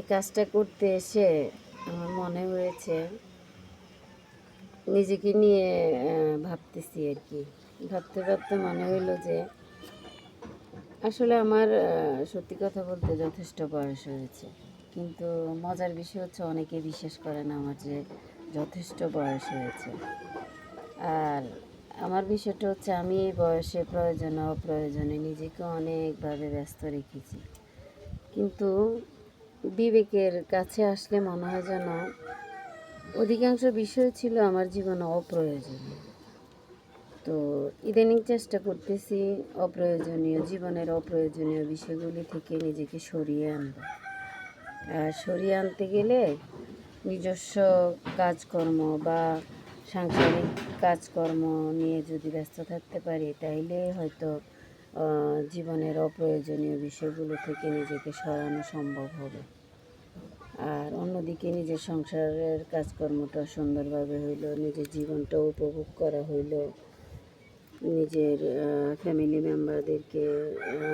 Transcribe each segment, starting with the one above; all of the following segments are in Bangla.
এই কাজটা করতে এসে আমার মনে হয়েছে, নিজেকে নিয়ে ভাবতেছি আর কি। ভাবতে ভাবতে মনে হইল যে আসলে আমার সত্যি কথা বলতে যথেষ্ট বয়স হয়েছে। কিন্তু মজার বিষয় হচ্ছে অনেকে বিশ্বাস করে না আমার যে যথেষ্ট বয়স হয়েছে। আর আমার বিষয়টা হচ্ছে আমি এই বয়সে প্রয়োজনে, অপ্রয়োজনে নিজেকে অনেকভাবে ব্যস্ত রেখেছি। কিন্তু বিবেকের কাছে আসলে মনে হয় যেন অধিকাংশ বিষয় ছিল আমার জীবনে অপ্রয়োজনীয়। তো ইদানিং চেষ্টা করতেছি অপ্রয়োজনীয়, জীবনের অপ্রয়োজনীয় বিষয়গুলি থেকে নিজেকে সরিয়ে আনব আর সরিয়ে আনতে গেলে নিজস্ব কাজকর্ম বা সাংসারিক কাজকর্ম নিয়ে যদি ব্যস্ত থাকতে পারি, তাইলে হয়তো জীবনের অপ্রয়োজনীয় বিষয়গুলো থেকে নিজেকে সরানো সম্ভব হবে। আর অন্যদিকে নিজের সংসারের কাজকর্মটা সুন্দরভাবে হইল, নিজের জীবনটা উপভোগ করা হইল, নিজের ফ্যামিলি মেম্বারদেরকে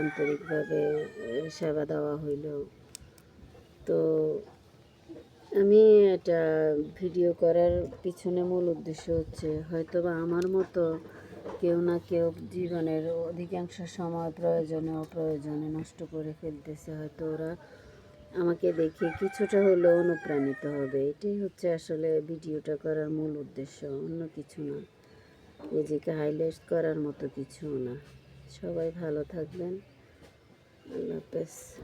আন্তরিকভাবে সেবা দেওয়া হইল। তো আমি এটা ভিডিও করার পিছনে মূল উদ্দেশ্য হচ্ছে হয়তো বা আমার মতো কেউ না কেউ জীবনের অধিকাংশ সময় প্রয়োজনে অপ্রয়োজনে নষ্ট করে ফেলতেছে। হয়তো ওরা আমাকে দেখে কিছুটা হলেও অনুপ্রাণিত হবে। এটাই হচ্ছে আসলে ভিডিওটা করার মূল উদ্দেশ্য, অন্য কিছু না। নিজেকে হাইলাইট করার মতো কিছু না। সবাই ভালো থাকবেন। আল্লাহ হাফেজ।